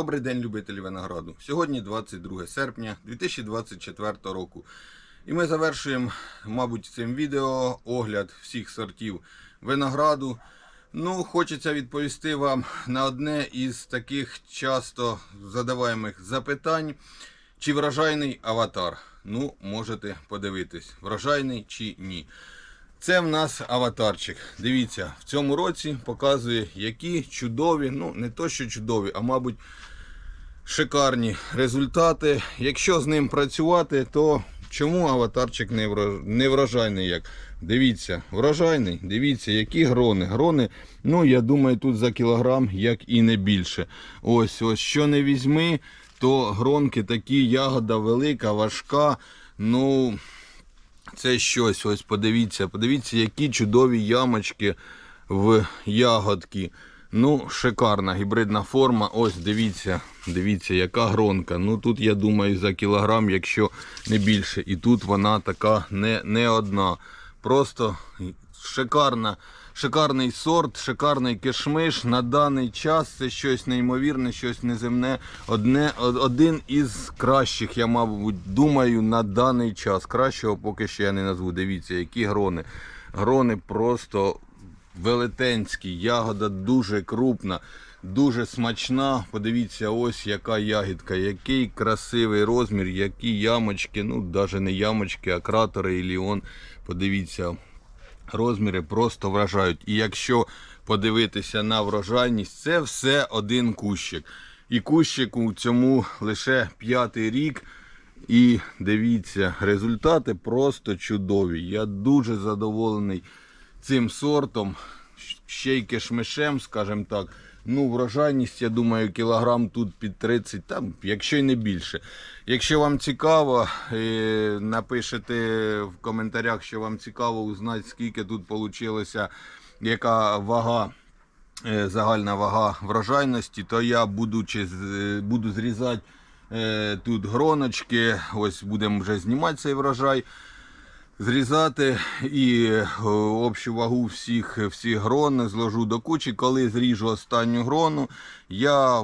Добрий день, любителі винограду. Сьогодні 22 серпня 2024 року. І ми завершуємо, мабуть, цим відео огляд всіх сортів винограду. Ну, хочеться відповісти вам на одне із таких часто задаваємих запитань. Чи врожайний аватар? Ну, можете подивитись, врожайний чи ні. Це в нас аватарчик. Дивіться, в цьому році показує, які чудові, ну не то що чудові, а мабуть шикарні результати. Якщо з ним працювати, то чому аватарчик не врож- врожайний? як? Дивіться, врожайний, дивіться, які грони. Грони, ну я думаю, тут за кілограм, як і не більше. Ось, ось що не візьми, то гронки такі, ягода велика, важка. Ну, це щось. Ось подивіться, подивіться, які чудові ямочки в ягодки. Ну, шикарна гібридна форма. Ось дивіться, дивіться, яка гронка. Ну тут, я думаю, за кілограм, якщо не більше. І тут вона така не, не одна. Просто шикарна. Шикарний сорт, шикарний кишмиш. На даний час це щось неймовірне, щось неземне. Одне, один із кращих, я мабуть, думаю, на даний час. Кращого поки що я не назву. Дивіться, які грони. Грони просто велетенські, ягода дуже крупна, дуже смачна. Подивіться, ось яка ягідка, який красивий розмір, які ямочки, ну навіть не ямочки, а кратери і ліон. Подивіться, розміри просто вражають. І якщо подивитися на врожайність, це все один кущик. І кущик у цьому лише п'ятий рік. І дивіться, результати просто чудові. Я дуже задоволений цим сортом, ще й кишмишем, скажімо так. Ну, врожайність, я думаю, кілограм тут під 30, там, якщо й не більше. Якщо вам цікаво, е, напишете в коментарях, що вам цікаво узнати, скільки тут вийшло, яка вага е, загальна вага врожайності, то я будучи, з- буду зрізати е, тут гроночки. Ось будемо вже знімати цей врожай. Зрізати і е, общу вагу всіх, всіх грон зложу до кучі. Коли зріжу останню грону, я,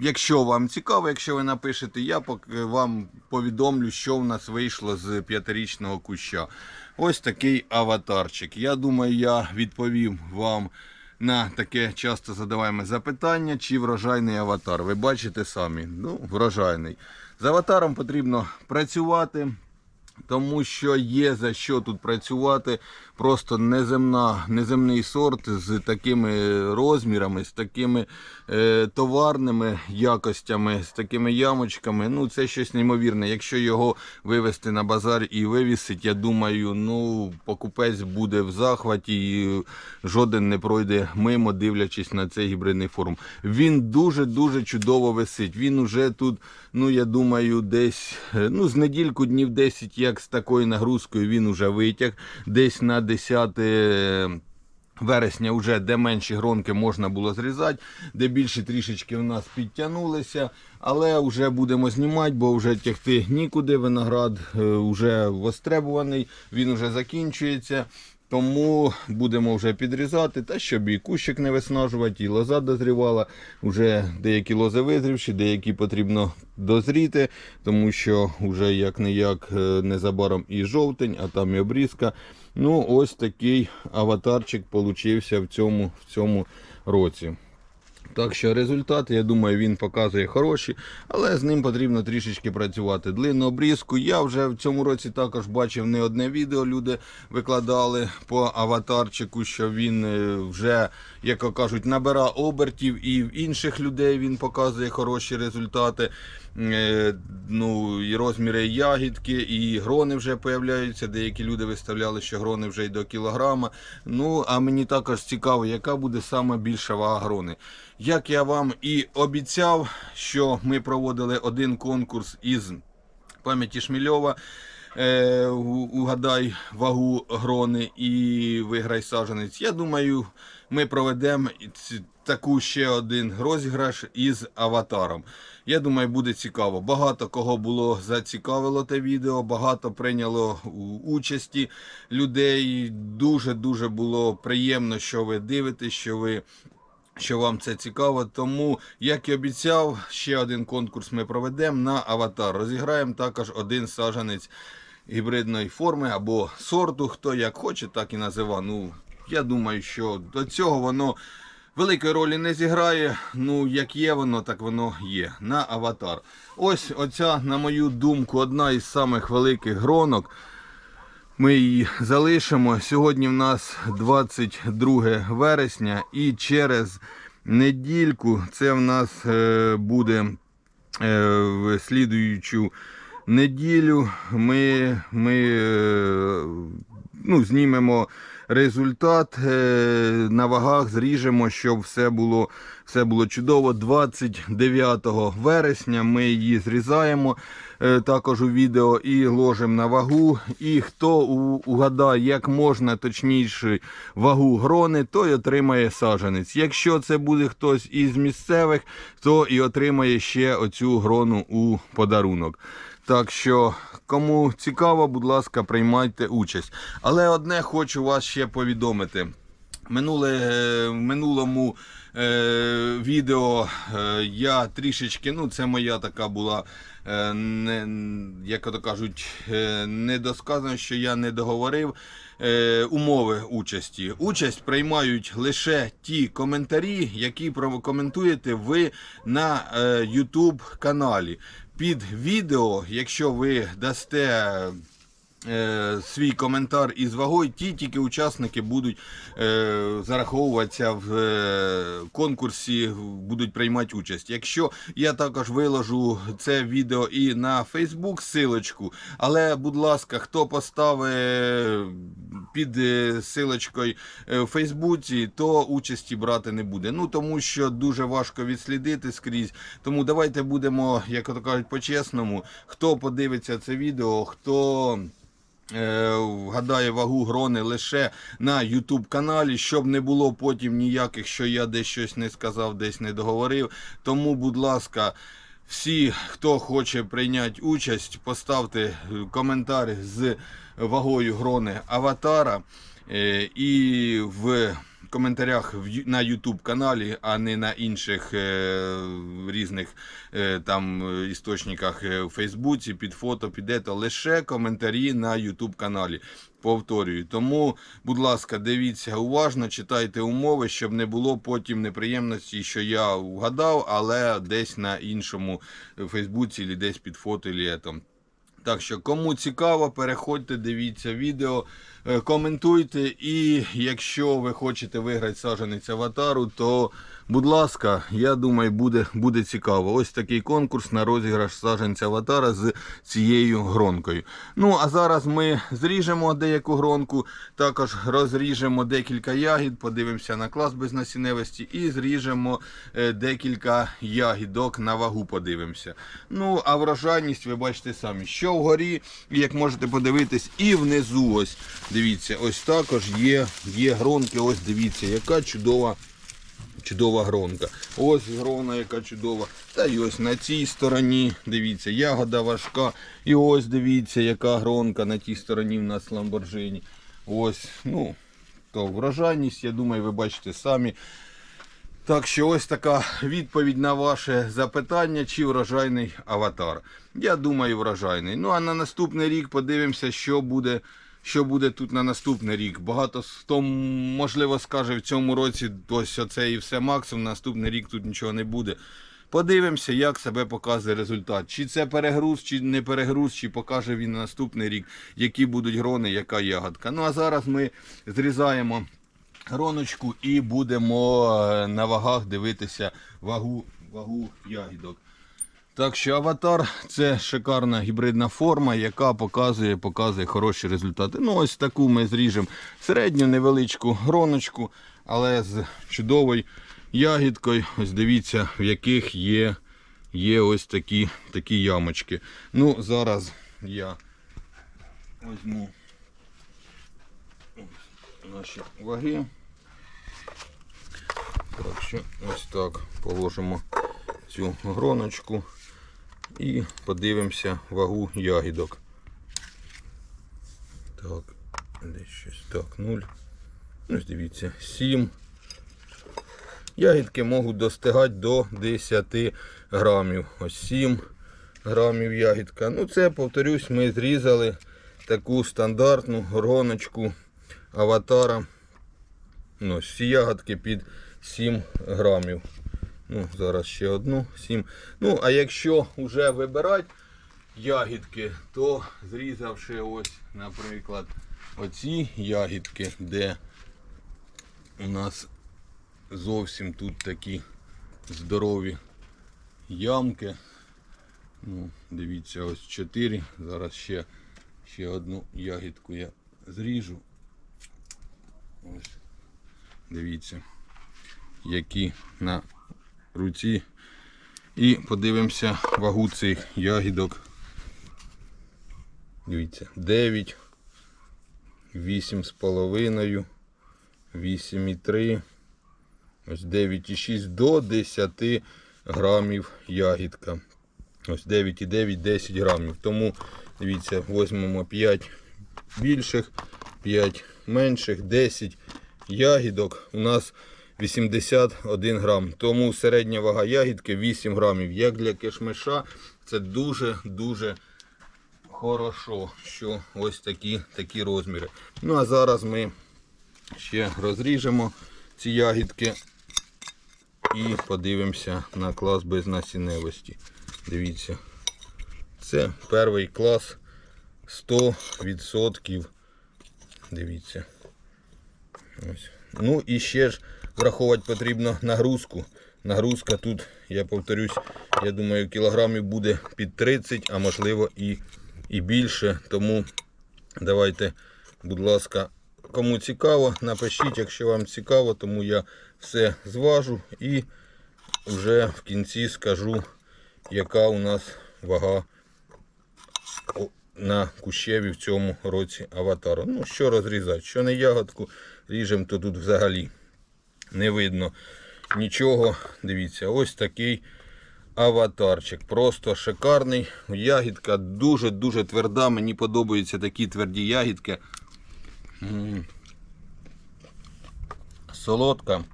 якщо вам цікаво, якщо ви напишете, я вам повідомлю, що в нас вийшло з п'ятирічного куща. Ось такий аватарчик. Я думаю, я відповів вам на таке часто задаваємо запитання, чи врожайний аватар. Ви бачите самі, ну, врожайний. З аватаром потрібно працювати. Тому що є за що тут працювати. Просто неземна, неземний сорт з такими розмірами, з такими е, товарними якостями, з такими ямочками. Ну, це щось неймовірне. Якщо його вивезти на базар і вивісить, я думаю, ну, покупець буде в захваті і жоден не пройде мимо, дивлячись на цей гібридний форм. Він дуже-дуже чудово висить. Він уже тут, ну я думаю, десь е, ну, з недільку днів 10, як з такою нагрузкою він уже витяг. Десь на 10 вересня, вже де менші гронки можна було зрізати, де більше трішечки в нас підтягнулися. Але вже будемо знімати, бо вже тягти нікуди. Виноград е, вже востребуваний, він вже закінчується. Тому будемо вже підрізати, та щоб і кущик не виснажувати, і лоза дозрівала. Вже деякі лози визрівші, деякі потрібно дозріти, тому що вже як не як незабаром і жовтень, а там і обрізка. Ну, ось такий аватарчик получився в цьому, в цьому році. Так що результати, я думаю, він показує хороші, але з ним потрібно трішечки працювати. Длинну обрізку. Я вже в цьому році також бачив не одне відео. Люди викладали по аватарчику, що він е, вже, як кажуть, набира обертів, і в інших людей він показує хороші результати. Е, Ну, і розміри ягідки, і грони вже появляються. Деякі люди виставляли, що грони вже й до кілограма. Ну, а мені також цікаво, яка буде саме більша вага грони. Як я вам і обіцяв, що ми проводили один конкурс із пам'яті Шмільова. Е, угадай вагу грони і виграй саджанець. Я думаю, ми проведемо таку ще один розіграш із аватаром. Я думаю, буде цікаво. Багато кого було зацікавило те відео, багато прийняло участі людей. Дуже дуже було приємно, що ви дивитесь, що ви що вам це цікаво. Тому, як і обіцяв, ще один конкурс ми проведемо на аватар. Розіграємо також один саджанець гібридної форми або сорту, хто як хоче, так і назива. Ну, я думаю, що до цього воно великої ролі не зіграє. Ну, як є воно, так воно є. На аватар. Ось оця, на мою думку, одна із самих великих гронок. Ми її залишимо. Сьогодні в нас 22 вересня, і через недільку це в нас е, буде е, в слідуючу неділю. Ми, ми е, ну, знімемо результат е, на вагах, зріжемо, щоб все було, все було чудово. 29 вересня ми її зрізаємо е, також у відео і ложимо на вагу. І хто угадає, як можна точніше вагу грони, той отримає саджанець. Якщо це буде хтось із місцевих, то і отримає ще оцю грону у подарунок. Так що, кому цікаво, будь ласка, приймайте участь. Але одне хочу вас ще повідомити. Минуле, е, в минулому е, відео е, я трішечки, ну це моя така була, е, не, як то кажуть, е, недосказано, що я не договорив е, умови участі. Участь приймають лише ті коментарі, які прокоментуєте ви на е, YouTube каналі. Під відео, якщо ви дасте е, свій коментар із вагою, ті тільки учасники будуть е, зараховуватися в е, конкурсі, будуть приймати участь. Якщо я також виложу це відео і на Facebook силочку, але, будь ласка, хто поставить під е, силочкою е, в Фейсбуці, то участі брати не буде. Ну тому що дуже важко відслідити скрізь. Тому давайте будемо, як то кажуть, по-чесному. Хто подивиться це відео, хто. Е, вгадає вагу грони лише на YouTube каналі, щоб не було потім ніяких, що я десь щось не сказав, десь не договорив. Тому, будь ласка, всі, хто хоче прийняти участь, поставте коментар з вагою грони аватара. Е, І в коментарях на YouTube каналі, а не на інших е, різних е, там е, істочниках е, в Фейсбуці, під фото, під ето, лише коментарі на YouTube каналі. Повторюю. Тому, будь ласка, дивіться уважно, читайте умови, щоб не було потім неприємності, що я вгадав, але десь на іншому е, Фейсбуці, або десь під фото, або ето. Так що, кому цікаво, переходьте, дивіться відео, е, коментуйте. І якщо ви хочете виграти саджанець аватару, то, будь ласка, я думаю, буде, буде цікаво. Ось такий конкурс на розіграш саджанця аватара з цією гронкою. Ну, а зараз ми зріжемо деяку гронку, також розріжемо декілька ягід, подивимося на клас безнасінневості і зріжемо е, декілька ягідок на вагу подивимося. Ну, а врожайність ви бачите самі, що вгорі, як можете подивитись, і внизу ось. Дивіться, ось також є, є гронки. Ось дивіться, яка чудова. Чудова гронка. Ось грона, яка чудова. Та й ось на цій стороні, дивіться, ягода важка. І ось дивіться, яка гронка на тій стороні в нас Ламборджині. Ось, ну, то врожайність, я думаю, ви бачите самі. Так що ось така відповідь на ваше запитання, чи врожайний аватар. Я думаю, врожайний. Ну а на наступний рік подивимося, що буде, що буде тут на наступний рік. Багато хто можливо скаже в цьому році ось оце і все максимум. Наступний рік тут нічого не буде. Подивимося, як себе показує результат. Чи це перегруз, чи не перегруз, чи покаже він на наступний рік, які будуть грони, яка ягодка. Ну а зараз ми зрізаємо гроночку і будемо е, на вагах дивитися вагу, вагу ягідок. Так що аватар це шикарна гібридна форма, яка показує, показує хороші результати. Ну, ось таку ми зріжемо середню невеличку гроночку, але з чудовою ягідкою. Ось дивіться, в яких є, є ось такі, такі ямочки. Ну, зараз я візьму наші ваги. Так що ось так положимо цю гроночку і подивимося вагу ягідок. Так, десь щось так, 0. Ось дивіться, 7, Ягідки можуть достигати до 10 грамів. Ось 7 грамів ягідка. Ну це, повторюсь, ми зрізали таку стандартну гроночку аватара. Ну, всі ягодки під 7 грамів. Ну, зараз ще одну, 7. Ну, а якщо вже вибирати ягідки, то зрізавши ось, наприклад, оці ягідки, де у нас зовсім тут такі здорові ямки. Ну, дивіться, ось 4. Зараз ще, ще одну ягідку я зріжу. Ось. Дивіться, які на руці. І подивимося вагу цих ягідок. Дивіться, 9, 8,5, 8,3, ось 9,6 до 10 грамів ягідка. Ось 9,9, 10 грамів. Тому дивіться, візьмемо 5 більших, 5 менших, 10 ягідок. У нас 81 грам. Тому середня вага ягідки 8 грамів. Як для кишмиша, це дуже-дуже хорошо, що ось такі, такі розміри. Ну а зараз ми ще розріжемо ці ягідки і подивимося на клас безнасінневості. Дивіться, це перший клас 100%. Дивіться. Ось. Ну і ще ж враховувати потрібно нагрузку. Нагрузка тут, я повторюсь, я думаю, кілограмів буде під 30, а можливо і, і більше. Тому давайте, будь ласка, кому цікаво, напишіть, якщо вам цікаво, тому я все зважу і вже в кінці скажу, яка у нас вага на кущеві в цьому році аватару. Ну, що розрізати, що не ягодку ріжемо, то тут взагалі не видно нічого. Дивіться, ось такий аватарчик. Просто шикарний. Ягідка дуже-дуже тверда. Мені подобаються такі тверді ягідки. Солодка.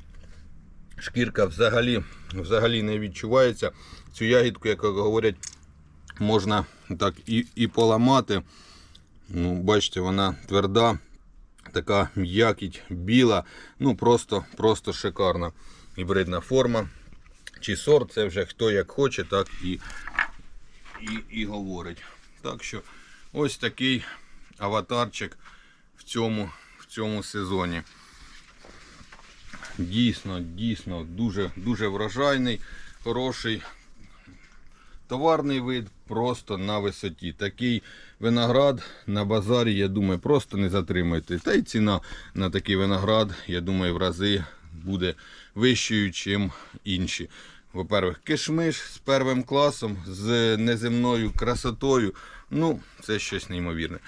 Шкірка взагалі, взагалі не відчувається. Цю ягідку, як говорять, можна так і, і поламати. Ну, бачите, вона тверда, така м'якіть, біла. Ну просто, просто шикарна гібридна форма. Чи сорт, це вже хто як хоче, так і, і, і говорить. Так що ось такий аватарчик в цьому, в цьому сезоні. Дійсно, дійсно, дуже, дуже врожайний, хороший. Товарний вид просто на висоті. Такий виноград на базарі, я думаю, просто не затримуйте. Та й ціна на такий виноград, я думаю, в рази буде вищою, ніж інші. По-перше, кишмиш з первим класом, з неземною красотою. Ну, це щось неймовірне.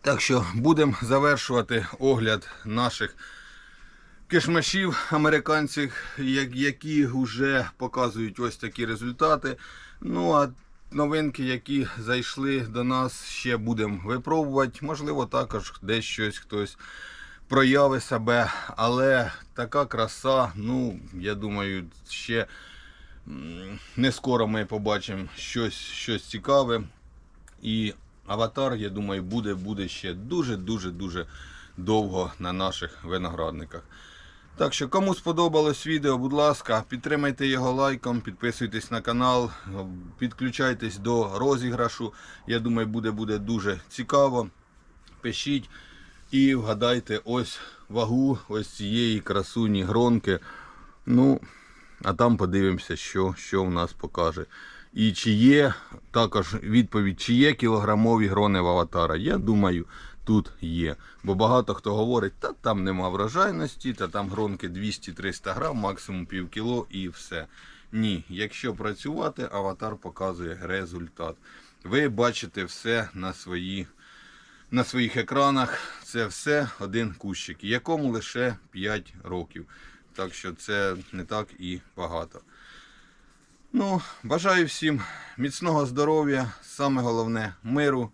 Так що будемо завершувати огляд наших кишмашів американців, які вже показують ось такі результати. Ну а новинки, які зайшли до нас, ще будемо випробувати. Можливо, також десь щось хтось прояви себе, але така краса, ну, я думаю, ще не скоро ми побачимо щось, щось цікаве. І аватар, я думаю, буде, буде ще дуже-дуже дуже довго на наших виноградниках. Так що, кому сподобалось відео, будь ласка, підтримайте його лайком, підписуйтесь на канал, підключайтесь до розіграшу. Я думаю, буде, буде дуже цікаво. Пишіть і вгадайте ось вагу ось цієї красуні гронки. Ну, а там подивимося, що, що в нас покаже. І чи є також відповідь, чи є кілограмові грони в аватара. Я думаю, тут є. Бо багато хто говорить, та там нема врожайності, та там гронки 200-300 грам, максимум пів кіло і все. Ні, якщо працювати, аватар показує результат. Ви бачите все на свої на своїх екранах це все один кущик, якому лише 5 років. Так що це не так і багато. Ну, бажаю всім міцного здоров'я, саме головне миру